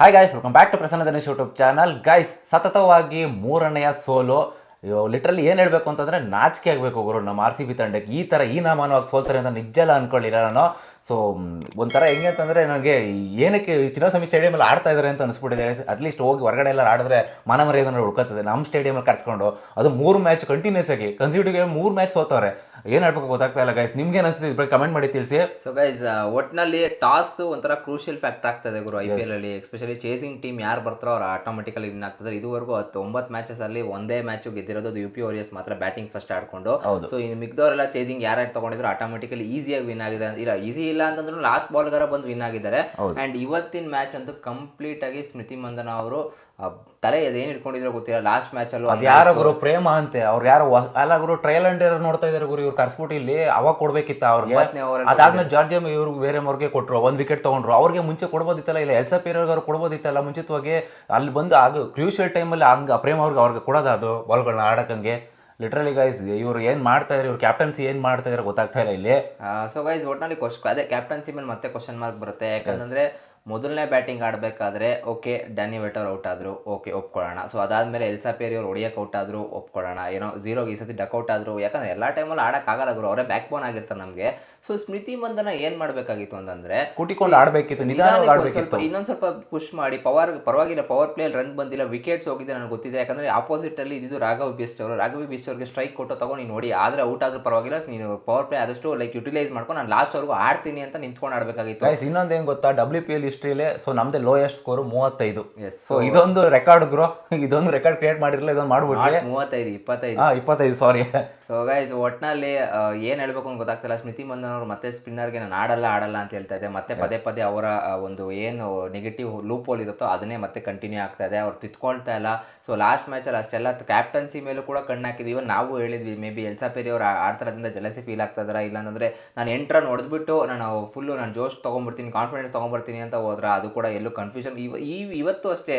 Hi guys welcome back to Prasanna Dinesh YouTube channel guys ಸತತವಾಗಿ ಮೂರನೆಯ ಸೋಲು. Literally ಏನು ಹೇಳಬೇಕು ಅಂತಂದರೆ ನಾಚಿಕೆ ಆಗಬೇಕು ಗುರು. ನಮ್ಮ ಆರ್ ಸಿ ಬಿ ತಂಡಕ್ಕೆ ಈ ಥರ ಈ ನಾಮಾನವಾಗಿ ಸೋಲ್ತಾರೆ ಅಂತ ನಿಜ ಎಲ್ಲ ಅನ್ಕೊಳ್ಳಿಲ್ಲ ನಾನು. ಸೊ ಒಂಥರ ಹೆಂಗೆ ಅಂತಂದರೆ ನನಗೆ ಏನಕ್ಕೆ ಚಿನ್ನಸ್ವಾಮಿ ಸ್ಟೇಡಿಯಮಲ್ಲಿ ಆಡ್ತಾ ಇದ್ದಾರೆ ಅಂತ ಅನಿಸ್ಬಿಟ್ಟಿದೆ. ಅಟ್ಲೀಸ್ಟ್ ಹೋಗಿ ಹೊರಗಡೆ ಎಲ್ಲ ಆಡಿದ್ರೆ ಮಾನ ಮರ್ಯಾದನ ಉಳ್ಕೊತದೆ. ನಮ್ಮ ಸ್ಟೇಡಿಯಮಲ್ಲಿ ಕರ್ಸ್ಕೊಂಡು ಅದು ಮೂರು ಮ್ಯಾಚ್ ಕಂಟಿನ್ಯೂಸ್ ಆಗಿ ಕನ್ಸಿಕ್ಯೂಟಿವ್ ಮೂರು ಮ್ಯಾಚ್ ಸೋತವ್ರೆ. ಏನು ಆಡ್ಬೇಕು ಗೊತ್ತಾಗ್ತಾ ಇಲ್ಲ ಗೈಸ್ ನಿಮ್ಗೆ ಅನಿಸ್ತಿದೆ? ಇಬ್ಬರು ಕಮೆಂಟ್ ಮಾಡಿ ತಿಳಿಸಿ. ಸೊ ಗೈಸ್ ಒಟ್ಟಿನಲ್ಲಿ ಟಾಸ್ ಒಂಥರ ಕ್ರೂಷಿಯಲ್ ಫ್ಯಾಕ್ಟರ್ ಆಗ್ತದೆ ಗುರು ಐ ಪಿ ಎಲ್ ಅಲ್ಲಿ. ಎಸ್ಪೆಷಲಿ ಚೇಸಿಂಗ್ ಟೀಮ್ ಯಾರು ಬರ್ತಾರೋ ಅವ್ರು ಆಟೋಮೆಟಿಕಲಿ ವಿನ್ ಆಗ್ತದೆ. ಇದುವರೆಗೂ ಹತ್ತು ಒಂಬತ್ತು ಮ್ಯಾಚಸ್ ಅಲ್ಲಿ ಒಂದೇ ಮ್ಯಾಚ್ ಗೆದ್ದಿರೋದು ಯು ಪಿ ಓರಿಯಸ್ ಮಾತ್ರ ಬ್ಯಾಟಿಂಗ್ ಫಸ್ಟ್ ಆಡ್ಕೊಂಡು. ಸೊ ಇನ್ನು ಮಿಗ್ದವರೆಲ್ಲ ಚೇಸಿಂಗ್ ಯಾರು ತಗೊಂಡಿದ್ರು ಆಟೋಮೆಟಿಕಲಿ ಈಸಿಯಾಗಿ ವಿನ್ ಆಗಿದೆ. ಇಲ್ಲ ಈಸಿ ಇಲ್ಲ ಅಂತಂದ್ರೂ ಲಾಸ್ಟ್ ಬಾಲ್ ಬಾಲ್ಗಾರ ಬಂದು ವಿನ್ ಆಗಿದ್ದಾರೆ. ಅಂಡ್ ಇವತ್ತಿನ ಮ್ಯಾಚ್ ಅಂತೂ ಕಂಪ್ಲೀಟ್ ಆಗಿ ಸ್ಮೃತಿ ಮಂದನ ಅವರು ತಲೆ ಅದೇನ್ ಇಟ್ಕೊಂಡಿದ್ರು ಗೊತ್ತಿಲ್ಲ. ಲಾಸ್ಟ್ ಮ್ಯಾಚ್ ಅಲ್ಲೂ ಅದು ಯಾರ ಗುರು ಪ್ರೇಮ ಅಂತೆ. ಅವ್ರು ಯಾರು ಅಲ್ಲ ಗುರು ಟ್ರಯಲ್ ಅಂಡ್ ಎರರ್ ನೋಡ್ತಾ ಇದಾರೆ ಗುರು ಇವ್ರು ಕರ್ಸ್ಬಿಟ್ಟು ಇಲ್ಲಿ ಅವಾಗ ಕೊಡ್ಬೇಕಿತ್ತ ಅವ್ರಿಗೆ. ಅದಾದ್ಮೇಲೆ ಜಾರ್ಜಿಯಮ್ ಇವ್ರು ಬೇರೆ ಅವ್ರಿಗೆ ಕೊಟ್ರು ಒಂದ್ ವಿಕೆಟ್ ತಗೊಂಡ್ರು. ಅವ್ರಿಗೆ ಮುಂಚೆ ಕೊಡ್ಬೋದಿತ್ತಲ್ಲ ಇಲ್ಲ ಎಲ್ಸ ಪೇರವ್ರಿಗೆ ಕೊಡ್ಬೋದಿತ್ತಲ್ಲ ಮುಂಚಿತವಾಗಿ ಅಲ್ಲಿ ಬಂದು ಆಗ ಕ್ರೂಷಿಯಲ್ ಟೈಮಲ್ಲಿ ಹಂಗ ಪ್ರೇಮ್ ಅವ್ರಿಗೆ ಅವ್ರಿಗೆ ಕೊಡೋದು ಅದು ಬಾಲ್ಗಳನ್ನ ಆಡಕ್ಕಂಗೆ. ಲಿಟ್ರಲಿ ಗೈಸ್ ಇವ್ರು ಏನು ಮಾಡ್ತಾ ಇದ್ರು, ಇವ್ರು ಕ್ಯಾಪ್ಟನ್ಸಿ ಏನ್ ಮಾಡ್ತಾ ಇದ್ರೆ ಗೊತ್ತಾಗ್ತಾ ಇಲ್ಲ ಇಲ್ಲಿ. ಸೊ ಗೈಸ್ ಒಟ್ನಲ್ಲಿ ಕ್ವಶ್ ಅದೇ ಕ್ಯಾಪ್ಟನ್ಸಿ ಮೇಲೆ ಮತ್ತೆ ಕ್ವಶನ್ ಮಾರ್ಕ್ ಬರುತ್ತೆ. ಯಾಕಂತಂದ್ರೆ ಮೊದಲನೇ ಬ್ಯಾಟಿಂಗ್ ಆಡಬೇಕಾದ್ರೆ ಓಕೆ ಡ್ಯಾನಿ ವೆಟರ್ ಔಟ್ ಆದರು ಓಕೆ ಒಪ್ಕೊಳ್ಳೋಣ. ಸೊ ಅದಾದಮೇಲೆ ಎಲ್ಸಾ ಪೇರಿ ಅವ್ರು ಹೊಡಿಯೋಕೆ ಔಟ್ ಆದರು ಒಪ್ಕೊಳ್ಳೋಣ. ಏನೋ ಝೀರೋಗೆ ಈ ಸತಿ ಡಕ್ಔಟ್ ಆದರು ಯಾಕಂದ್ರೆ ಎಲ್ಲ ಟೈಮಲ್ಲಿ ಆಡೋಕ್ಕಾಗಲ್ಲ ಗುರು ಅವರೇ ಬ್ಯಾಕ್ ಬೋನ್ ಆಗಿರ್ತಾರೆ ನಮಗೆ. ಸೊ ಸ್ಮೃತಿ ಮಂದನ ಏನು ಮಾಡಬೇಕಾಗಿತ್ತು ಅಂತಂದರೆ ಕುಟಿಕೊಂಡು ಆಡಬೇಕಿತ್ತು ಸ್ವಲ್ಪ ಪುಶ್ ಸ್ವಲ್ಪ ಪುಷ್ ಮಾಡಿ ಪವರ್ ಪರವಾಗಿಲ್ಲ ಪವರ್ ಪ್ಲೇ ರನ್ ಬಂದಿಲ್ಲ ವಿಕೆಟ್ಸ್ ಹೋಗಿದೆ ನನಗೆ ಗೊತ್ತಿದೆ. ಯಾಕಂದ್ರೆ ಆಪೋಸಿಟ್ ಅಲ್ಲಿ ಇದು ರಾಘವ್ ಬಿಸ್ಟ್ ಅವರು ರಾಘವ್ ಬಿಸ್ಟ್ ಅವ್ರಿಗೆ ಸ್ಟ್ರೈಕ್ ಕೊಟ್ಟು ತಗೊಂಡು ನೀನು ನೋಡಿ ಆದರೆ ಔಟ್ ಆದರೂ ಪರವಾಗಿಲ್ಲ ನೀನು ಪವರ್ ಪ್ಲೇ ಆದಷ್ಟು ಲೈಕ್ ಯುಟಿಲೈಸ್ ಮಾಡ್ಕೊಂಡು ನಾನು ಲಾಸ್ಟ್ ವರ್ಗು ಆಡ್ತೀನಿ ಅಂತ ನಿಂತ್ಕೊಂಡು ಆಡಬೇಕಾಗಿತ್ತು. ಇನ್ನೊಂದು ಏನು ಗೊತ್ತಾ? ಡಬ್ಲ್ಯೂ ಪಿ ಎಲ್ ಹಿಸ್ಟ್ರಿಲೇ ಸೊ ನಮ್ದೇ ಲೋಯೆಸ್ಟ್ ಸ್ಕೋರ್ ಮೂವತ್ತೈದು. ಎಸ್ ಸೊ ಇದೊಂದು ರೆಕಾರ್ಡ್ ಗ್ರೋ. ಇದೊಂದು ರೆಕಾರ್ಡ್ ಕ್ರಿಯೇಟ್ ಮಾಡಿರಲಿಲ್ಲ ಇದೊಂದು ಮಾಡ್ಬಿಟ್ಟು ಮೂವತ್ತೈದು ಇಪ್ಪತ್ತೈದು. ಹಾ ಇಪ್ಪತ್ತೈದು ಸಾರಿ ಸೊ ಗೈಸ್ ಒಟ್ನಲ್ಲಿ ಏನು ಹೇಳ್ಬೇಕು ಅಂತ ಗೊತ್ತಾಗ್ತಿಲ್ಲ. ಸ್ಮಿತಿ ಮಂದನ್ ಅವರು ಮತ್ತೆ ಸ್ಪಿನ್ನರ್ಗೆ ನಾನು ಆಡಲ್ಲ ಆಡಲ್ಲ ಅಂತ ಹೇಳ್ತಾ ಇದೆ ಮತ್ತೆ ಪದೇ ಪದೇ ಅವರ ಒಂದು ಏನು ನೆಗೆಟಿವ್ ಲೂಪ್ ಹೋಲ್ ಇರುತ್ತೋ ಅದನ್ನೇ ಮತ್ತೆ ಕಂಟಿನ್ಯೂ ಆಗ್ತಾ ಇದೆ. ಅವ್ರು ತಿತ್ಕೊಳ್ತಾ ಇಲ್ಲ. ಸೊ ಲಾಸ್ಟ್ ಮ್ಯಾಚಲ್ಲಿ ಅಷ್ಟೆಲ್ಲ ಕ್ಯಾಪ್ಟನ್ಸಿ ಮೇಲೂ ಕೂಡ ಕಣ್ಣು ಹಾಕಿದ್ವಿ. ಇವನ್ ನಾವು ಹೇಳಿದ್ವಿ ಮೇ ಬಿ ಎಲ್ಸಾ ಪೇರಿ ಅವ್ರು ಆಡ್ತಾರದಿಂದ ಜಲಸಿ ಫೀಲ್ ಆಗ್ತಾ ಇದಾರ ಇಲ್ಲಾಂದ್ರೆ ನಾನು ಎಂಟ್ರನ್ ಹೊಡೆದ್ಬಿಟ್ಟು ನಾನು ಫುಲ್ಲು ನಾನು ಜೋಶ್ ತೊಗೊಂಡ್ಬಿಡ್ತೀನಿ ಕಾನ್ಫಿಡೆನ್ಸ್ ತೊಗೊಂಡ್ಬರ್ತೀನಿ ಅಂತ ಹೋದ್ರ ಅದು ಕೂಡ ಎಲ್ಲೂ ಕನ್ಫ್ಯೂಷನ್ ಇವ ಇವತ್ತು ಅಷ್ಟೇ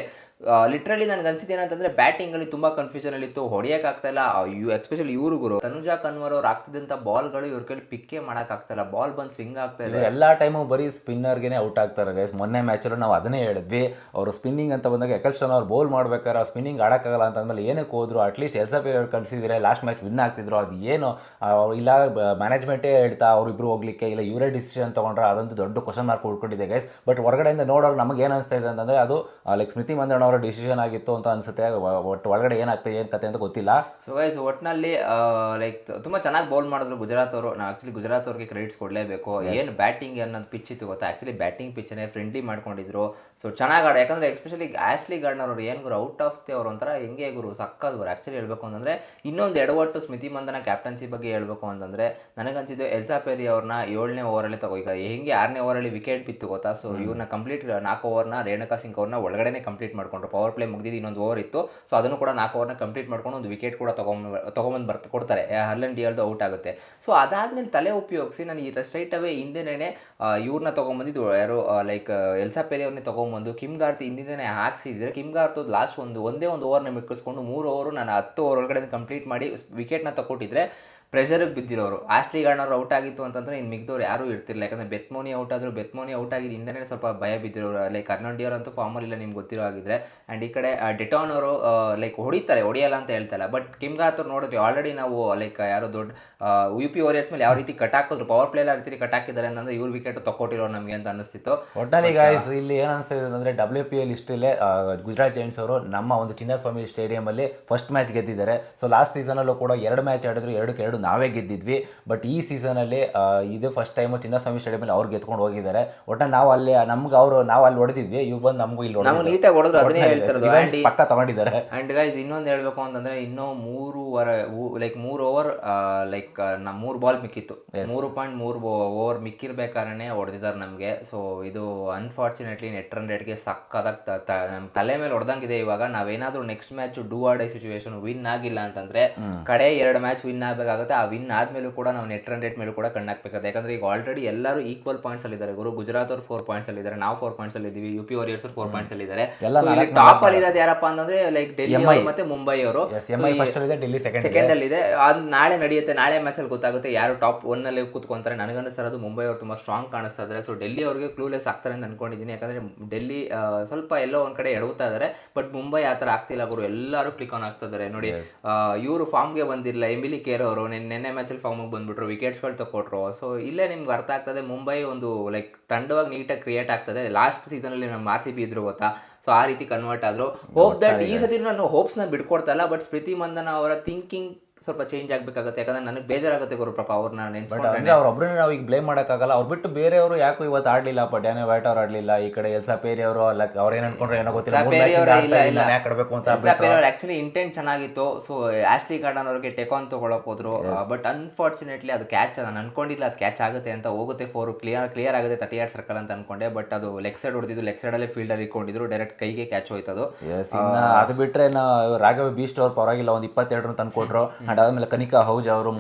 ಲಿಟ್ರಲಿ ನನಗೆ ಅನ್ಸಿದ್ದು ಏನಂತಂದ್ರೆ ಬ್ಯಾಟಿಂಗ್ ಅಲ್ಲಿ ತುಂಬಾ ಕನ್ಫ್ಯೂಷನ್ ಅಲ್ಲಿ ಇತ್ತು ಹೊಡಿಯಕ್ ಆಗ್ತಾ ಇಲ್ಲ. ಯು ಎಸ್ಪೆಷಲಿ ಇವರು ಗುರು. ತನುಜಾ ಕನ್ವರ್ ಅವ್ರು ಆಗ್ತಿದ್ದಂತ ಬಾಲ್ಗಳು ಇವ್ರ ಕೈಲಿ ಪಿಕ್ಕೇ ಮಾಡೋಕ್ಕಾಗ್ತಾಯಿಲ್ಲ ಬಾಲ್ ಬಂದು ಸ್ವಿಂಗ್ ಆಗ್ತಾ ಇದೆ. ಎಲ್ಲ ಟೈಮು ಬರೀ ಸ್ಪಿನ್ನರ್ಗೆ ಔಟ್ ಆಗ್ತಾರೆ ಗೈಸ್ ಮೊನ್ನೆ ಮ್ಯಾಚಲ್ಲೂ ನಾವು ಅದನ್ನೇ ಹೇಳಿದ್ವಿ. ಅವರು ಸ್ಪಿನ್ನಿಂಗ್ ಅಂತ ಬಂದಾಗ ಎಕಲ್ಸ್ಟನ್ ಅವ್ರು ಬೌಲ್ ಮಾಡ್ಬೇಕಾದ್ರೆ ಸ್ಪಿನ್ನಿಂಗ್ ಆಡೋಕ್ಕಾಗಲ್ಲ ಅಂತಂದ್ಮೇಲೆ ಏನಕ್ಕೆ ಹೋದ್ರು? ಅಟ್ಲೀಸ್ಟ್ ಎಲ್ಸ ಪೇರ್ ಕಳಿಸಿದ್ರೆ ಲಾಸ್ಟ್ ಮ್ಯಾಚ್ ವಿನ್ ಆಗ್ತಿದ್ರು. ಅದು ಏನು? ಆ, ಇಲ್ಲ ಮ್ಯಾನೇಜ್ಮೆಂಟೇ ಹೇಳ್ತಾ ಅವ್ರಿಬ್ರು ಹೋಗ್ಲಿಕ್ಕೆ ಇಲ್ಲ ಇವರೇ ಡಿಸಿಷನ್ ತಗೊಂಡ್ರೆ ಅದೊಂದು ದೊಡ್ಡ ಕ್ವಶನ್ ಮಾರ್ಕ್ ಉಳ್ಕೊಂಡಿದೆ ಗೈಸ್ ಬಟ್ ಹೊರಗಡೆಯಿಂದ ನೋಡೋರು ನಮಗೆ ಏನು ಅನಿಸ್ತಾ ಇದೆ ಅಂತಂದ್ರೆ ಅದು ಲೈಕ್ ಸ್ಮಿತಿ ಮಂದಣ್ಣ ಅವರ ಡಿಸಿಷನ್ ಆಗಿತ್ತು ಅಂತ ಅನ್ಸುತ್ತೆ. ಒಟ್ಟು ಒಳಗಡೆ ಏನಾಗ್ತದೆ ಏನು ಕತೆ ಅಂತ ಗೊತ್ತಿಲ್ಲ. ಸೊ ಗೈಸ್ ಒಟ್ಟಿನಲ್ಲಿ ಲೈಕ್ ತುಂಬಾ ಚೆನ್ನಾಗಿ ಬೌಲ್ ಮಾಡಿದ್ರು ಗುಜರಾತ್ ಅವರು. ನಾವು ಆಕ್ಚುಲಿ ಗುಜರಾತ್ ಅವ್ರಿಗೆ ಕ್ರೆಡಿಟ್ಸ್ ಕೊಡಲೇಬೇಕು. ಏನು ಬ್ಯಾಟಿಂಗ್ ಅನ್ನೋದು ಪಿಚ್ ಇತ್ತು ಗೊತ್ತಾ? ಆಕ್ಚುಲಿ ಬ್ಯಾಟಿಂಗ್ ಪಿಚ್ಚನ್ನೇ ಫ್ರೆಂಡ್ಲಿ ಮಾಡ್ಕೊಂಡಿದ್ರು. ಸೊ ಚೆನ್ನಾಗಿ ಆಡ ಯಾಕಂದ್ರೆ ಎಸ್ಪೆಷಲಿ ಆಸ್ಲಿ ಗಾರ್ಡ್ನರ್ ಅವರು ಏನು ಗುರು ಔಟ್ ಆಫ್ ದಿ ಅವ್ರು ಒಂಥರ ಹೆಂಗೆ ಗುರು ಸಕ್ಕದ್ ಗುರು. ಆಕ್ಚುಲಿ ಹೇಳ್ಬೇಕು ಅಂತಂದ್ರೆ ಇನ್ನೊಂದು ಎಡವಟ್ಟು ಸ್ಮಿತಿ ಮಂದನ ಕ್ಯಾಪ್ಟನ್ಸಿ ಬಗ್ಗೆ ಹೇಳ್ಬೇಕು ಅಂತಂದ್ರೆ ನನಗನ್ಸಿದ್ದು ಎಲ್ಸಾ ಪೇರಿ ಅವ್ರನ್ನ ಏಳನೇ ಓವರಲ್ಲಿ ತಗೋ. ಈಗ ಹೆಂಗೆ ಆರನೇ ಓವರಲ್ಲಿ ವಿಕೆಟ್ ಬಿತ್ತು ಗೊತ್ತಾ? ಸೊ ಇವ್ರನ್ನ ಕಂಪ್ಲೀಟ್ ನಾಲ್ಕು ಓವರ್ನ ರೇಣುಕಾ ಸಿಂಗ್ ಅವ್ರನ್ನ ಒಳಗಡೆನೆ ಕಂಪ್ಲೀಟ್ ಮಾಡ್ಕೊಂಡ್ರು. ಪವರ್ ಪ್ಲೇ ಮುಗಿದಿದ್ದು ಇನ್ನೊಂದು ಓವರ್ ಇತ್ತು. ಸೊ ಅದನ್ನು ಕೂಡ ನಾಲ್ಕು ಓವರ್ನ ಕಂಪ್ಲೀಟ್ ಮಾಡ್ಕೊಂಡು ಒಂದು ವಿಕೆಟ್ ಕೂಡ ತೊಗೊಂಡು ತೊಗೊಂಬಂದು ಬರ್ತ ಕೊಡ್ತಾರೆ. ಹರ್ಲನ್ ಡಿಯಲ್ದು ಔಟ್ ಆಗುತ್ತೆ. ಸೊ ಅದಾದಮೇಲೆ ತಲೆ ಉಪಯೋಗಿಸಿ ನಾನು ಈ ಸ್ಟ್ರೈಟ್ ಅವೇ ಹಿಂದೆನೇ ಇವ್ರನ್ನ ತೊಗೊಂಬಂದಿದ್ದು, ಯಾರು ಲೈಕ್ ಎಲ್ಸಾ ಪೇರಿ ಅವ್ರನ್ನೇ ತೊಗೊಂಬಂದು ಕಿಮ್ ಗಾರ್ತಿ ಹಿಂದಿಂದನೇ ಹಾಕ್ಸಿದ್ರೆ ಕಿಮ್ ಗಾರ್ತು ಲಾಸ್ಟ್ ಒಂದು, ಒಂದೇ ಒಂದು ಓವರ್ನ ಮಿಕ್ಕಿಸ್ಕೊಂಡು ಮೂರು ಓವರು ನಾನು ಹತ್ತು ಓವರ್ ಒಳಗಡೆ ಕಂಪ್ಲೀಟ್ ಮಾಡಿ ವಿಕೆಟ್ನ ತಗೊಟ್ಟಿದ್ರೆ ಪ್ರೆಷರ್ಗೆ ಬಿದ್ದಿರೋರು. ಆಸ್ಟ್ಲಿ ಗಾರ್ಡ್ನವ್ರು ಔಟ್ ಆಗಿತ್ತು ಅಂತಂದ್ರೆ ಇನ್ನು ಮಿಗ್ದವ್ರು ಯಾರೂ ಇರ್ತಿಲ್ಲ ಯಾಕಂದ್ರೆ ಬೆತ್ಮೋನಿ ಔಟ್ ಆದರು ಬೆತ್ಮೋನಿ ಔಟ್ ಆಗಿದ್ದು ಹಿಂದೆನೇ ಸ್ವಲ್ಪ ಭಯ ಬಿದ್ದಿರೋರು. ಲೈಕ್ ಅರ್ನೋಂಡಿಯವ್ರು ಅಂತೂ ಫಾರ್ಮಲ್ಲಿ ಇಲ್ಲ ನಿಮ್ಗೆ ಗೊತ್ತಿರೋ ಆಗಿದ್ರೆ ಆ್ಯಂಡ್ ಈ ಕಡೆ ಡೆಟಾನ್ ಅವರು ಲೈಕ್ ಹೊಡಿತಾರೆ ಹೊಡಿಯಲ್ಲ ಅಂತ ಹೇಳ್ತಾರೆ ಬಟ್ ಕಿಮ್ಗಾತ್ ನೋಡಿದ್ರೆ ಆಲ್ರೆಡಿ ನಾವು ಲೈಕ್ ಯಾರೋ ದೊಡ್ಡ ಯು ಪಿ ಓರಿಯರ್ಸ್ ಮೇಲೆ ಯಾವ ರೀತಿ ಕಟ್ ಹಾಕಿದ್ರು ಪವರ್ ಪ್ಲೇ ಯಾವ ರೀತಿ ಕಟ್ ಹಾಕಿದ್ದಾರೆ ಅಂತಂದ್ರೆ ಇವ್ರ ವಿಕೆಟ್ ತಕ್ಕೊಟ್ಟಿರೋ ನಮಗೆ ಅಂತ ಅನಿಸ್ತಿತ್ತು. ಒಟ್ನಲ್ಲಿ ಗಾಯ್ಸ್ ಇಲ್ಲಿ ಏನು ಅನಿಸ್ತಿದೆ ಅಂದ್ರೆ ಡಬ್ಲ್ಯೂ ಪಿ ಎಲ್ ಇಷ್ಟಲ್ಲೇ ಗುಜರಾತ್ ಜೈಂಟ್ಸ್ ಅವರು ನಮ್ಮ ಒಂದು ಚಿನ್ನಸ್ವಾಮಿ ಸ್ಟೇಡಿಯಂ ಅಲ್ಲಿ ಫಸ್ಟ್ ಮ್ಯಾಚ್ ಗೆದ್ದಿದ್ದಾರೆ. ಸೊ ಲಾಸ್ಟ್ ಸೀಸನ್ ಅಲ್ಲೂ ಕೂಡ ಎರಡು ಮ್ಯಾಚ್ ಆಡಿದ್ರು ಎರಡು ಎರಡು ನಾವೇ ಗೆದ್ದಿದ್ವಿ. ಬಟ್ ಈ ಸೀಸನ್ ಅಲ್ಲಿ ಆ, ಇದು ಫಸ್ಟ್ ಟೈಮ್ ಚಿನ್ನಸ್ವಾಮಿ ಸ್ಟೇಡಿಯಂ ಅಲ್ಲಿ ಅವ್ರು ಗೆದ್ಕೊಂಡು ಹೋಗಿದ್ದಾರೆ. ಒಟ್ಟ ನಾವು ಅಲ್ಲಿ ನಮ್ಗೆ ಅವರು ನಾವು ಅಲ್ಲಿ ಹೊಡೆದಿದ್ವಿ. ಇವ್ರು ಬಂದು ನಮಗೂ ಇಲ್ಲಿ ನಾವು ನೀಟಾಗಿ ಹೊಡೆದ್ರು. ಅದನ್ನೇ ಹೇಳ್ತಾರೆ ಪಕ್ಕ ತಗೊಂಡಿದ್ದಾರೆ. ಅಂಡ್ ಗೈಸ್ ಇನ್ನೊಂದು ಹೇಳಬೇಕು ಅಂತಂದ್ರೆ ಇನ್ನೂ ಮೂರುವರೆ ಲೈಕ್ ಮೂರು ಓವರ್ ಲೈಕ್ ನಮ್ಮ ಮೂರು ಬಾಲ್ ಮಿಕ್ಕಿತ್ತು. ಮೂರು ಪಾಯಿಂಟ್ ಮೂರು ಓವರ್ ಮಿಕ್ಕಿರ್ಬೇಕಾದ್ರೆ ಹೊಡೆದಿದ್ದಾರೆ ನಮಗೆ. ಸೊ ಇದು ಅನ್ಫಾರ್ಚುನೇಟ್ಲಿ ನೆಟ್ ರನ್ ರೇಟ್ಗೆ ಸಕ್ಕದಾಗ ನಮ್ಮ ತಲೆ ಮೇಲೆ ಹೊಡೆದಂಗಿದೆ ಇವಾಗ. ನಾವೇನಾದ್ರೂ next match do or die situation win ಆಗಿಲ್ಲ ಅಂತಂದ್ರೆ ಕಡೆ ಎರಡು ಮ್ಯಾಚ್ ವಿನ್ ಆಗಬೇಕಾಗುತ್ತೆ ಹಾಕ್ಬೇಕಾಗುತ್ತೆ ಆ ವಿನ್ ಆದ್ಮೇಲೂ ಕೂಡ ನಾವು ನೆಟ್ ರನ್ ರೇಟ್ ಮೇಲೂ ಕೂಡ ಕಣ್ಣು ಹಾಕ್ಬೇಕಾಗುತ್ತೆ. ಯಾಕಂದ್ರೆ ಈಗ ಆಲ್ರೆಡಿ ಎಲ್ಲರೂ ಈಕ್ವಲ್ ಪಾಯಿಂಟ್ಸ್ ಅಲ್ಲಿ ಇದ್ದಾರೆ. ಗುರು ಗುಜರಾತ್ ಅವ್ರು ಫೋರ್ ಪಾಯಿಂಟ್ಸ್ ಅಲ್ಲಿ ಇದ್ದಾರೆ. ನಾವು ಫೋರ್ ಪಾಯಿಂಟ್ಸ್ ಅಲ್ಲಿ ಇದ್ದೀವಿ. U P warriors four points top ಅಲ್ಲಿ ಇರೋದು ಯಾರಪ್ಪ ಅಂತಂದ್ರೆ ಲೈಕ್ ಡೆಲ್ಲಿ ಮತ್ತೆ ಮುಂಬೈ ಅವರು. ಡೆಲ್ಲಿ ಸೆಕೆಂಡ್ ಅಲ್ಲಿ ಇದೆ ಅದು ನಾಳೆ ನಡೆಯುತ್ತೆ. ನಾಳೆ ಮ್ಯಾಚ್ ಅಲ್ಲಿ ಗೊತ್ತಾಗುತ್ತೆ ಯಾರು ಟಾಪ್ ಒನ್ ಅಲ್ಲಿ ಕೂತ್ಕೊಂತಾರೆ. ಅದು ಮುಂಬೈ ಅವರು ತುಂಬಾ ಸ್ಟ್ರಾಂಗ್ ಕಾಣಿಸ್ತಾ ಇದ್ದಾರೆ. ಸೊ ಡೆಲ್ಲಿ ಅವ್ರಿಗೆ ಕ್ಲೂಲೆಸ್ ಆಗ್ತಾರೆ ಅಂತ ಅನ್ಕೊಂಡಿದ್ದೀನಿ. ಯಾಕಂದ್ರೆ ಡೆಲ್ಲಿ ಸ್ವಲ್ಪ ಎಲ್ಲೋ ಒಂದ್ ಕಡೆ ಎಡಗುತ್ತಾ ಇದ್ದಾರೆ. ಬಟ್ ಮುಂಬೈ ಆ ಥರ ಆಗ್ತಿಲ್ಲ ಗುರು. ಎಲ್ಲರೂ ಕ್ಲಿಕ್ ಆನ್ ಆಗ್ತಾ ಇದ್ದಾರೆ. ನೋಡಿ ಇವರು ಫಾರ್ಮ್ಗೆ ಬಂದಿಲ್ಲ ಎಮಿಲಿ ಕೇರ್ ಅವರು ನಿನ್ನೆ ಮ್ಯಾಚಲ್ಲಿ ಫಾರ್ಮಿಗೆ ಬಂದ್ಬಿಟ್ರು ವಿಕೆಟ್ಸ್ಗಳು ತಕೊಟ್ರು ಸೊ ಇಲ್ಲೇ ನಿಮ್ಗೆ ಅರ್ಥ ಆಗ್ತದೆ ಮುಂಬೈ ಒಂದು ಲೈಕ್ ತಂಡವಾಗಿ ನೀಟಾಗಿ ಕ್ರಿಯೇಟ್ ಆಗ್ತದೆ. ಲಾಸ್ಟ್ ಸೀಸನಲ್ಲಿ ನಮ್ಮ ಆರ್ ಸಿ ಬಿ ಇದ್ರು ಗೊತ್ತಾ? ಸೊ ಆ ರೀತಿ ಕನ್ವರ್ಟ್ ಆದ್ರು. ಹೋಪ್ ದಟ್ ಈ ಸತಿ ನಾನು ಹೋಪ್ಸ್ನ ಬಿಟ್ಕೊಡ್ತಾ ಇಲ್ಲ ಬಟ್ ಸ್ಮೃತಿ ಮಂದನ ಅವರ ಥಿಂಕಿಂಗ್ ಸ್ವಲ್ಪ ಚೇಂಜ್ ಆಗಬೇಕಾಗುತ್ತೆ. ಯಾಕಂದ್ರೆ ನನಗೆ ಬೇಜಾರಾಗುತ್ತೆ ಗುರು ಪಾಪ ಅವ್ರನ್ನ ಬಟ್ ನೆನ್ಸ್ಕೊಂಡ್ರೆ ಅಂದ್ರೆ ನಾವು ಈಗ ಬ್ಲೇಮ್ ಮಾಡೋಕ್ಕಾಗಲ್ಲ. ಅವ್ರು ಬಿಟ್ಟು ಬೇರೆಯವರು ಯಾಕೋ ಇವತ್ತು ಆಡ್ಲಿಲ್ಲ ಡ್ಯಾನೆ ವೈಟ್ ಅವ್ರು ಆಡ್ಲಿಲ್ಲ ಈ ಕಡೆ ಎಲ್ಸಾ ಪೇರಿ ಅವರು ಅವ್ರು ಏನ್ ಅನ್ಕೊಂಡ್ರೆ ಏನೋ ಗೊತ್ತಿಲ್ಲ. ಮೂರ್ match ಇಂದ ಅವ್ರು ಆಡ್ತಾ ಇಲ್ಲ, ಇಲ್ಲ, ಇಲ್ಲ. ಯಾಕ್ ಆಡ್ಬೇಕು ಅಂತ ಅವ್ರ ಆಕ್ಚುಲಿ ಇಂಟೆಂಟ್ ಚೆನ್ನಾಗಿತ್ತು. ಸೊ ಆಸ್ಲಿ ಗಾರ್ಡನ್ ಅವ್ರಿಗೆ ಟೆಕಾನ್ ತಗೊಳಕ್ ಹೋದ್ರು. ಬಟ್ ಅನ್ಫಾರ್ಚುನೇಟ್ಲಿ ಅದು ಕ್ಯಾಚ್ ನಾನು ಅನ್ಕೊಂಡಿಲ್ಲ ಅದು ಕ್ಯಾಚ್ ಆಗುತ್ತೆ ಅಂತ ಹೋಗುತ್ತೆ ಫೋರ್ ಕ್ಲಿಯರ್ ಕ್ಲಿಯರ್ ಆಗುತ್ತೆ ತರ್ಟಿ ಯಾರ್ಡ್ ಸರ್ಕಲ್ ಅಂತ ಅನ್ಕೊಂಡೆ. ಬಟ್ ಅದು ಲೆಗ್ ಸೈಡ್ ಹೊಡೆದಿದ್ದು ಲೆಗ್ ಸೈಡ್ ಅಲ್ಲಿ ಫೀಲ್ಡ್ ಅಲ್ಲಿ ಇಟ್ಕೊಂಡಿದ್ರು. ಡೈರೆಕ್ಟ್ ಕೈಗೆ ಕ್ಯಾಚ್ ಹೋಯ್ತದು. Yes, ಇನ್ನ ಅದು ಬಿಟ್ರೆ ನಾ ರಾಘವ ಬೀಸ್ಟ್ ಅವ್ರು ಪರವಾಗಿಲ್ಲ. ಒಂದು ಇಪ್ಪತ್ತೆರಡು ತಂದು ತಂದ್ಕೊಟ್ರು ಅಂಡ್ ಆದಮೇಲೆ ಕನಿಕಾ ಹೌಜ್ ಅವರು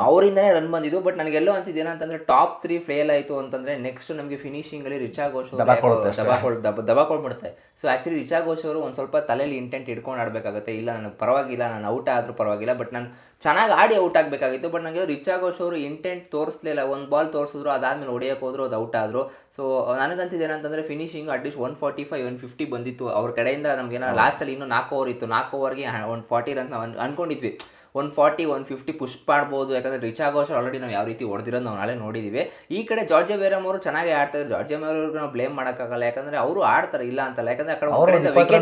ಅವರಿಂದನೇ ರನ್ ಬಂದಿದ್ದು ಬಟ್ ನನಗೆಲ್ಲೋ ಅನ್ಸಿದ್ದು ಏನಂತಂದ್ರೆ ಟಾಪ್ ತ್ರೀ ಫೇಲ್ ಆಯ್ತು ಅಂತಂದ್ರೆ ನೆಕ್ಸ್ಟ್ ನಮಗೆ ಫಿನಿಶಿಂಗ್ ಅಲ್ಲಿ ರಿಚಾ ಘೋಷ್ ದಬಾಕೊಳ್ಬಿಡುತ್ತೆ ಸೊ ಆಕ್ಚುಲಿ ರಿಚಾ ಘೋಷ್ ಅವರು ಒಂದ್ ಸ್ವಲ್ಪ ತಲೆಯಲ್ಲಿ ಇಂಟೆಂಟ್ ಇಟ್ಕೊಂಡು ಆಡ್ಬೇಕಾಗುತ್ತೆ. ಇಲ್ಲ ನನಗೆ ಪರವಾಗಿಲ್ಲ ನಾನು ಔಟ್ ಆದ್ರೂ ಪರವಾಗಿಲ್ಲ ಬಟ್ ನಾನು ಚೆನ್ನಾಗಿ ಆಡಿ ಔಟ್ ಆಗಬೇಕಾಗಿತ್ತು ಬಟ್ ನನಗೆ ರಿಚಾ ಘೋಷ್ ಅವರು ಇಂಟೆಂಟ್ ತೋರಿಸ್ಲಿಲ್ಲ. ಒಂದು ಬಾಲ್ ತೋರಿಸಿದ್ರು ಅದಾದಮೇಲೆ ಹೊಡೆಯೋಕೆ ಹೋದ್ರು ಅದು ಔಟ್ ಆದರು. ಸೊ ನನಗನ್ಸಿದ್ದು ಏನಂತಂದ್ರೆ finishing at least one forty five one fifty ಬಂದಿತ್ತು. ಅವ್ರ ಕಡೆಯಿಂದ ನಮ್ಗೆ ಲಾಸ್ಟಲ್ಲಿ ಇನ್ನೂ ನಾಲ್ಕು ಓವರ್ ಇತ್ತು. ನಾಲ್ಕು ಓವರ್ಗೆ ಒನ್ ಫಾರ್ಟಿ ರನ್ಸ್ ನಾವು ಅನ್- ಅನ್ಕೊಂಡಿದ್ವಿ. One forty one fifty push ಮಾಡ್ಬೋದು. ಯಾಕಂದ್ರೆ ರಿಚಾ ಘೋಷ್ ಆಲ್ರೆಡಿ ನಾವು ಯಾವ ರೀತಿ ಹೊಡೆದಿರೋದು ನಾವು ನಾಳೆ ನೋಡಿದ್ದೀವಿ ಈ ಕಡೆ ಜಾರ್ಜಿಯಾ ಬೇರಮ್ ಅವರು ಚೆನ್ನಾಗಿ ಆಡ್ತಾರೆ. ಜಾರ್ಜಿಯಾ ಬೇರಮ್ ನಾವು ಬ್ಲೇಮ್ ಮಾಡೋಕ್ಕಾಗಲ್ಲ. ಯಾಕಂದ್ರೆ ಅವರು ಆಡ್ತಾರೆ ಇಲ್ಲ ಅಂತಲ್ಲ. ಯಾಕಂದ್ರೆ ಆ ಕಡೆ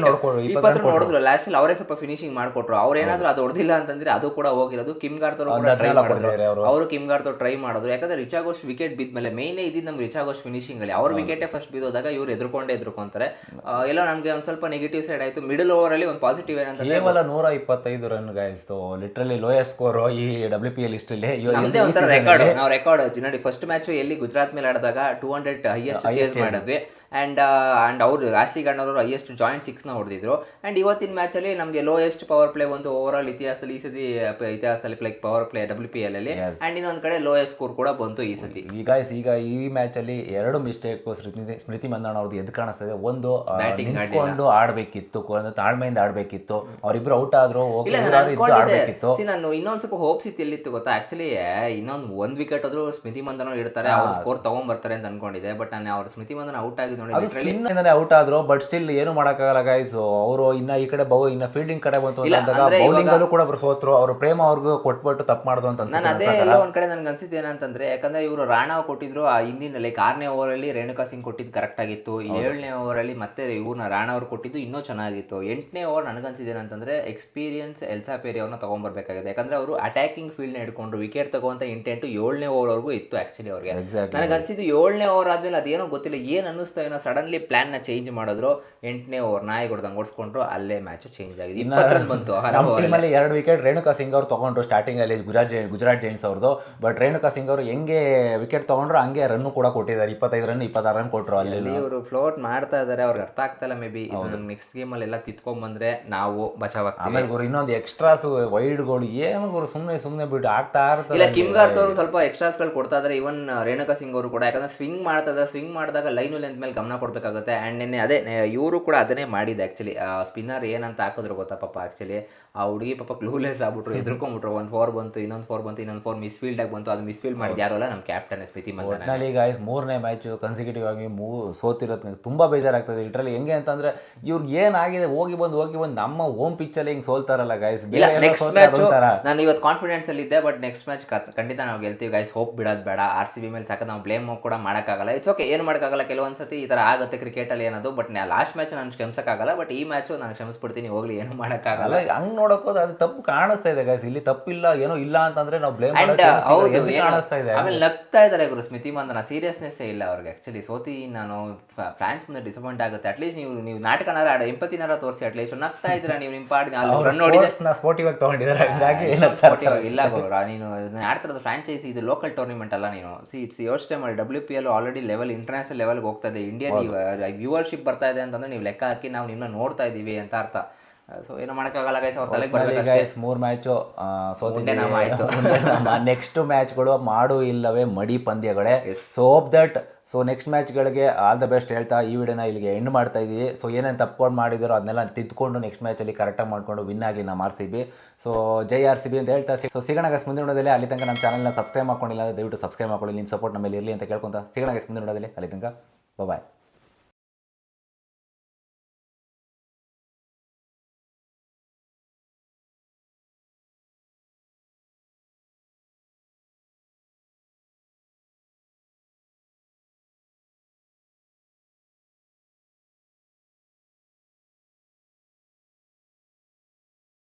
ಇಪ್ಪತ್ತು ನೋಡಿದ್ರು. ಲಾಸ್ಟಲ್ಲಿ ಅವರೇ ಸ್ವಲ್ಪ ಫಿನಿಶಿಂಗ್ ಮಾಡ್ಕೊಟ್ರು. ಅವ್ರೇನಾದ್ರೂ ಅದು ಹೊಡೆದಿಲ್ಲ ಅಂತಂದ್ರೆ ಅದು ಕೂಡ ಹೋಗಿರೋದು. ಕಿಮ್ ಗಾರ್ತರು ಕೂಡ ಟ್ರೈ ಮಾಡಿದ್ರು. ಅವರು. ಕಿಮ್ ಗಾರ್ತರು ಟ್ರೈ ಮಾಡಿದ್ರು. ಯಾಕಂದ್ರೆ ರಿಚಾ ಘೋಷ್ ವಿಕೆಟ್ ಬಿದ್ಮೇಲೆ ಮೇನೇ ಇದ್ದಿದ್ದು ನಮ್ಗೆ ರಿಚಾ ಘೋಷ್ ಫಿನಿಶಿಂಗ್ ಅಲ್ಲಿ. ಅವ್ರ ವಿಕೆಟೇ ಫಸ್ಟ್ ಬಿದ್ದೋದಾಗ ಇವ್ರು ಎದುರುಕೊಂಡೇ ಎದುರುಕೊಂತಾರೆ. ಎಲ್ಲ ನಮಗೆ ಒಂದು ಸ್ವಲ್ಪ ನೆಗೆಟಿವ್ ಸೈಡ್ ಆಯ್ತು. ಮಿಡಲ್ ಓವರ್ ಅಲ್ಲಿ ಒಂದು ಪಾಸಿಟಿವ್ ಏನಂತ ಕೇವಲ ನೂರ ಇಪ್ಪತ್ತೈದು ರನ್ ಗಾಯಿಸ್ತು ಲಿಟ್ರಲಿ ಲೋಯೆಸ್ಟ್ ಸ್ಕೋರ್ ಈ ಡಬ್ಲ್ಯೂ ಪಿ ಎಲ್ ನಮ್ದೇ ಒಂಥರ ರೆಕಾರ್ಡ್ ನಾವು ರೆಕಾರ್ಡ್ ನೋಡಿ ಫಸ್ಟ್ ಮ್ಯಾಚ್ ಎಲ್ಲಿ ಗುಜರಾತ್ ಮೇಲೆ ಆಡಿದಾಗ ಟೂ ಹಂಡ್ರೆಡ್ ಹೈಯೆಸ್ಟ್ ಮಾಡಿದ್ವಿ ಅಂಡ್ ಆ್ಯಂಡ್ ಅವರು ರಾಶ್ಲಿ ಗಣ್ಣವರು ಹೈಯೆಸ್ಟ್ ಜಾಯಿಂಟ್ ಸಿಕ್ಸ್ನ ಹೊಡೆದಿದ್ರು. ಆ್ಯಂಡ್ ಇವತ್ತಿನ ಮ್ಯಾಚಲ್ಲಿ ನಮಗೆ ಲೋಯೆಸ್ಟ್ ಪವರ್ ಪ್ಲೇ ಒಂದು ಓವರ್ ಆಲ್ ಇತಿಹಾಸದಲ್ಲಿ ಈ ಸತಿ ಇತಿಹಾಸದಲ್ಲಿ like power play W P L ಅಲ್ಲಿ. ಆ್ಯಂಡ್ ಇನ್ನೊಂದು ಕಡೆ ಲೋಯೆಸ್ಟ್ ಸ್ಕೋರ್ ಕೂಡ ಬಂತು ಈ ಸತಿ. ಈಗ ಈಗ ಈ ಮ್ಯಾಚಲ್ಲಿ ಎರಡು ಮಿಸ್ಟೇಕ್ ಸ್ಮೃತಿ ಸ್ಮೃತಿ ಮಂದಣ್ಣ ಅವ್ರದ್ದು ಎದ್ದು ಕಾಣಿಸ್ತದೆ. ಇದೆ ಒಂದು ನಿಂತ್ಕೊಂಡು ಆಡ್ಬೇಕಿತ್ತು ತಾಳ್ಮೆಯಿಂದ ಆಡಬೇಕಿತ್ತು. ಅವರಿಬ್ರು ಔಟ್ ಆದ್ರು ಆಡ್ಬೇಕಿತ್ತು. ನಾನು ಇನ್ನೊಂದ್ ಸ್ವಲ್ಪ ಹೋಪ್ಸ್ ಇತ್ತು ಎಲ್ಲಿತ್ತು ಗೊತ್ತಾ? ಆ್ಯಕ್ಚುಲಿ ಇನ್ನೊಂದು ಒಂದು ವಿಕೆಟ್ ಆದರೂ ಸ್ಮೃತಿ ಮಂದನ ಇಡ್ತಾರೆ ಅವ್ರು ಸ್ಕೋರ್ ತೊಗೊಂಡ್ಬರ್ತಾರೆ ಅಂತ ಅನ್ಕೊಂಡಿದ್ದೆ. ಬಟ್ ನಾನು ಅವ್ರ ಸ್ಮೃತಿ ಮಂದನ ಔಟ್ ಆಗಿದ್ದು ನೋಡಿ ಔಟ್ ಆದ್ರು ಬಟ್ ಸ್ಟಿಲ್ ಏನು ಮಾಡಕ್ಕಾಗಲ್ಲ ಗೈಸ್ ಅವರು ಇನ್ನ ಈ ಕಡೆ ಬೌ ಇನ್ನ ಫೀಲ್ಡಿಂಗ್ ಕಡೆ ಬಂತು ಅಂದಾಗ ಬೌಲಿಂಗ್ ಅಲ್ಲೂ ಕೂಡ ಅವ್ರು ಸೋತ್ರು. ಅವ್ರ ಪ್ರೇಮ ಅವ್ರಿಗೂ ಕೊಟ್ಬಿಟ್ಟು ತಪ್ಪು ಮಾಡ್ದು ಅಂತ ನಾನು ಅದೇ ಎಲ್ಲ ಒಂದ್ ಕಡೆ ನನ್ಗೆ ಅನ್ಸಿದ್ದು ಏನಂತಂದ್ರೆ ಯಾಕಂದ್ರೆ ಇವರು ರಾಣಾ ಕೊಟ್ಟಿದ್ರು ಆ ಹಿಂದಿನ ಲೈಕ್ ಆರನೇ ಓವರ್ ಅಲ್ಲಿ ರೇಣುಕಾ ಸಿಂಗ್ ಕೊಟ್ಟಿದ್ದು ಕರೆಕ್ಟ್ ಆಗಿತ್ತು. ಏಳನೇ ಓವರ್ ಅಲ್ಲಿ ಮತ್ತೆ ಇವ್ರನ್ನ ರಾಣಾ ಅವ್ರು ಕೊಟ್ಟಿದ್ದು ಇನ್ನೂ ಚೆನ್ನಾಗಿತ್ತು. ಎಂಟನೇ ಓವರ್ ನನಗನ್ಸಿದ್ದು ಏನಂತಂದ್ರೆ ಎಕ್ಸ್ಪೀರಿಯನ್ಸ್ ಎಲ್ಸಾ ಪೇರಿ ಅವ್ರನ್ನ ತಗೊಂಡ್ಬರ್ಬೇಕಾಗಿದೆ ಯಾಕಂದ್ರೆ ಅವರು ಅಟ್ಯಾಕಿಂಗ್ ಫೀಲ್ಡ್ನ ಹಿಡ್ಕೊಂಡು ವಿಕೆಟ್ ತಗೋಂತ ಇಂಟೆಂಟ್ ಏಳನೇ ಓವರ್ ಇತ್ತು ಆಕ್ಚುಲಿ ಅವ್ರಿಗೆ. ನನಗನ್ಸಿದ್ದು ನನಗೆ ಅನ್ಸಿದ್ದು ಏಳನೇ ಓವರ್ ಆದ್ಮೇಲೆ ಅದೇನೋ ಗೊತ್ತಿಲ್ಲ ಏನ್ ಅನ್ನಿಸ್ತಾ ಏನೋ ಸಡನ್ಲಿ ಪ್ಲಾನ್ನ ಚೇಂಜ್ ಮಾಡಿದ್ರು ಎಂಟನೇ ಓವರ್ ನಾಯಿ ಹೊಡೆದಂಗೆ ಓಡಿಸ್ಕೊಂಡ್ರು ಅಲ್ಲೇ ಮ್ಯಾಚ್ ಚೇಂಜ್ ಆಗಿದೆ. ರನ್ ಬಂತು. ಟೀಮಲ್ಲಿ ಎರಡು ವಿಕೆಟ್ ರೇಣುಕಾ ಸಿಂಗ್ ಅವ್ರು ತಗೊಂಡ್ರು ಸ್ಟಾರ್ಟಿಂಗ್ ಅಲ್ಲಿ ಗುಜರಾತ್ ಜೈ ಗುಜರಾತ್ ಜೈನ್ಸ್ ಅವ್ರದ್ದು ಬಟ್ ರೇಣುಕಾ ಸಿಂಗ್ ಅವರು ಹೆಂಗೆ ವಿಕೆಟ್ ತಗೊಂಡ್ರು ಹಂಗೆ ರನ್ ಕೂಡ ಕೊಟ್ಟಿದ್ದಾರೆ. ಇಪ್ಪತ್ತೈದು ರನ್ ಇಪ್ಪತ್ತಾರು ರನ್ ಕೊಟ್ಟರು ಅಲ್ಲಿ ಇವರು ಫ್ಲೋಟ್ ಮಾಡ್ತಾ ಇದ್ದಾರೆ ಅವ್ರಿಗೆ ಅರ್ಥ ಆಗ್ತಾ ಇಲ್ಲ ಮೇ ಬಿ ನೆಕ್ಸ್ಟ್ ಗೇಮ್ ಅಲ್ಲಿ ಎಲ್ಲ ತಿತ್ಕೊಂಡ್ ಬಂದ್ರೆ ನಾವು ಬಚಾವಾಗ್ತೀವಿ ಆಮೇಲೆ ಗುರು ಇನ್ನೊಂದು ಎಕ್ಸ್ಟ್ರಾಸ್ ವೈಡ್ಗಳು ಏನು ಗುರು ಸುಮ್ಮನೆ ಸುಮ್ಮನೆ ಬಿಟ್ಟು ಆಗ್ತಾ ಇಲ್ಲ ಇರ್ತಾರೆ ಕಿಮ್ ಗಾರ್ತ್ ಅವರು ಸ್ವಲ್ಪ ಎಕ್ಸ್ಟ್ರಾಸ್ಗಳು ಕೊಡ್ತಾ ಇದ್ದಾರೆ ಇವನ್ ರೇಣುಕಾ ಸಿಂಗ್ ಅವರು ಕೂಡ. ಯಾಕಂದ್ರೆ ಸ್ವಿಂಗ್ ಮಾಡ್ತಾ ಇದ್ದಾರೆ ಸ್ವಿಂಗ್ ಮಾಡಿದಾಗ ಲೈನ್ ಲೆಂತ್ ಮೇಲೆ ಗಮನ ಕೊಡಬೇಕಾಗುತ್ತೆ. ಆ್ಯಂಡ್ ನಿನ್ನೆ ಅದೇ ಇವರು ಕೂಡ ಅದನ್ನೇ ಮಾಡಿದೆ ಆ್ಯಕ್ಚುಲಿ ಸ್ಪಿನ್ನರ್ ಏನಂತ ಹಾಕಿದ್ರು ಗೊತ್ತಾ ಪಾಪ ಆ್ಯಕ್ಚುಲಿ ಆ ಹುಡುಗಿ ಪಾಪ ಕ್ಲೂಲೆಸ್ ಆಗ್ಬಿಟ್ರು ಎದುರ್ಕೊಂಬಿಟ್ರು ಒಂದು ಫೋರ್ ಬಂತು ಇನ್ನೊಂದು ಫೋರ್ ಬಂತು ಇನ್ನೊಂದು ಫೋರ್ ಮಿಸ್ ಫೀಲ್ಡ್ ಆಗಿ ಬಂತು. ಅದು ಮಿಸ್ ಫೀಲ್ಡ್ ಮಾಡಿದ ನಮ್ಮ captain Smriti Mandhana guys guys ಮೂರನೇ ಮ್ಯಾಚ್ ಕನ್ಸಿಕ್ಯೂಟಿವ್ ಆಗಿ ಮೂ ಸೋತಿರೋದು ನಂಗೆ ತುಂಬ ಬೇಜಾರಾಗ್ತದೆ. ಇಟ್ರಲ್ಲಿ ಹೆಂಗೆ ಅಂತಂದ್ರೆ ಇವ್ರಿಗೆ ಏನಾಗಿದೆ ಹೋಗಿ ಬಂದು ಹೋಗಿ ಬಂದು ನಮ್ಮ ಹೋಮ್ ಪಿಚ್ಚಲ್ಲಿ ಹಿಂಗೆ ಸೋಲ್ತಾರಲ್ಲ ಗಾಯ್ಸ್ ನಾನು ಇವತ್ತು ಕಾನ್ಫಿಡೆನ್ಸ್ ಅಲ್ಲಿ ಇದ್ದೆ ಬಟ್ ನೆಕ್ಸ್ಟ್ ಮ್ಯಾಚ್ ಖಂಡಿತ ನಾವು ಗೆಲ್ತೀವಿ ಗೈಸ್ ಹೋಪ್ ಬಿಡೋದು ಬೇಡ. ಆರ್ ಸಿ ಬಿ ಮೇಲೆ ಸಾಕು ನಾವು ಬ್ಲೇಮ್ ಕೂಡ ಮಾಡೋಕ್ಕಾಗಲ್ಲ. ಇಟ್ಸ್ ಓಕೆ ಏನು ಮಾಡೋಕ್ಕಾಗಲ್ಲ. ಕೆಲವೊಂದ್ಸತಿ ಈ ಥರ ಆಗುತ್ತೆ ಕ್ರಿಕೆಟಲ್ಲಿ ಏನದು ಬಟ್ ಲಾಸ್ಟ್ ಮ್ಯಾಚ್ ನಾನು ಕ್ಷಮಿಸೋಕ್ಕಾಗಲ್ಲ ಬಟ್ ಈ ಮ್ಯಾಚು ನಾನು ಕ್ಷಮಿಸ್ಬಿಡ್ತೀನಿ ಹೋಗ್ಲಿ ಏನು ಮಾಡೋಕ್ಕಾಗಲ್ಲ ಹಂಗೆ ನೋಡೋಕೋದು ಅದು ತಪ್ಪು ಕಾಣಿಸ್ತಾ ಇದೆ ಗಾಯ್ಸ್ ಇಲ್ಲಿ ತಪ್ಪಿಲ್ಲ ಏನೋ ಇಲ್ಲ ಅಂತಂದ್ರೆ ನಾವು ಬ್ಲೇಮ್ ಹೌದು ಕಾಣಿಸ್ತಾ ಇದೆ? ಆಮೇಲೆ ನಗ್ತಾ ಇದ್ದಾರೆ ಗುರು ಸ್ಮಿತಿ ಮಂದನ. ಸೀರಿಯಸ್ನೆಸ್ ಇಲ್ಲ ಅವ್ರಿಗೆ ಆ್ಯಕ್ಚುಲಿ ಸೋತಿ ನಾನು ಫ್ರಾನ್ಸ್ ಮುಂದೆ ಡಿಸಪಾಯಿಂಟ್ ಆಗುತ್ತೆ. ಅಟ್ಲೀಸ್ಟ್ ನೀವು ನೀವು ನಾಟಕನಾರ ಆಡ ಎಂಪತ್ತಿನಾರ ತೋರಿಸಿ ಅಟ್ಲೀಸ್ಟ್ ನಗ್ತಾ ಇದ್ದೀರಾ ನೀವು ನಿಮ್ಮ ಪಾಡಿ ರನ್ ನೋಡಿ ನ ಸ್ಪೋರ್ಟಿವ್ ಆಗಿ ತೊಗೊಂಡಿದ್ದಾರೆ ಹಾಗಾಗಿ ಇಲ್ಲ ಗುರು. ನೀನು ಆಡ್ತಿರೋದು ಫ್ರಾಂಚೈಸಿ ಇದು ಲೋಕಲ್ ಟೂರ್ನಿಮೆಂಟ್ ಅಲ್ಲ ನೀನು. ಸಿ ಇಟ್ಸ್ ಯೋಚನೆ ಮಾಡಿ W P L already level international ಲೆವೆಲ್ಗೆ ಹೋಗ್ತಾ ಇದೆ. ಇಂಡಿಯನ್ ವ್ಯೂವರ್ಶಿಪ್ ಬರ್ತಾ ಇದೆ ಅಂತಂದ್ರೆ ನೀವು ಲೆಕ್ಕ ಹಾಕಿ ನಾವು ನಿಮ್ಮನ್ನ ನೋಡ್ತಾ ಇದ್ದೀವಿ ಅಂತ ಅರ್ಥ. ಸೊ ಏನು ಮಾಡೋಕ್ಕಾಗಲ್ಲ ಗೈಸ್ ಅವ್ರ ತಲೆಗೆ ಬರಬೇಕು ಗೈಸ್ ಮೂರು ಮ್ಯಾಚು ಸೋತಿದ್ದೆ ನಾವು ಆಯಿತು. ನೆಕ್ಸ್ಟ್ ಮ್ಯಾಚ್ಗಳು ಮಾಡು ಇಲ್ಲವೇ ಮಡಿ ಪಂದ್ಯಗಳೇ. So hope that so next ಮ್ಯಾಚ್ಗಳಿಗೆ all the best ಹೇಳ್ತಾ ಈ ವಿಡಿಯೋನ ಇಲ್ಲಿಗೆ ಎಂಡ್ ಮಾಡ್ತಾ ಇದೀವಿ ಸೊ ಏನೇನು ತಪ್ಕೊಂಡು ಮಾಡಿದಾರೋ ಅದನ್ನೆಲ್ಲ ತಿದ್ಕೊಂಡು ನೆಕ್ಸ್ಟ್ ಮ್ಯಾಚಲ್ಲಿ ಕರೆಕ್ಟಾಗಿ ಮಾಡಿಕೊಂಡು ವಿನ್ ಆಗಲಿ ನಮ್ಮ ಆರ್ ಸಿ ಬಿ ಸೊ ಜೈ ಆರ್ ಸಿ ಬಿ ಅಂತ ಹೇಳ್ತಾ ಸೊ ಸಿಗೋಣ ಗಸ್ ಮುಂದಿನ ನೋಡೋದಲ್ಲಿ ಅಲ್ಲಿ ತನಕ ನಮ್ಮ ಚಾನಲ್ನ ಸಬ್ಸ್ಕ್ರೈಬ್ ಮಾಡ್ಕೊಂಡಿಲ್ಲ ಅಂದ್ರೆ ದಯವಿಟ್ಟು ಸಬ್ಸ್ಕ್ರೈಬ್ ಮಾಡ್ಕೊಳ್ಳಿ. ನಿಮ್ಮ ಸಪೋರ್ಟ್ ನಮ್ಮಲ್ಲಿ ಇರಲಿ ಅಂತ ಕೇಳ್ಕೊಂತ ಸಿಗೋಣ ಗಸ್ ಮುಂದಿನ ನೋಡೋದಲ್ಲಿ ಅಲ್ಲಿ ತನಕ. 拜拜。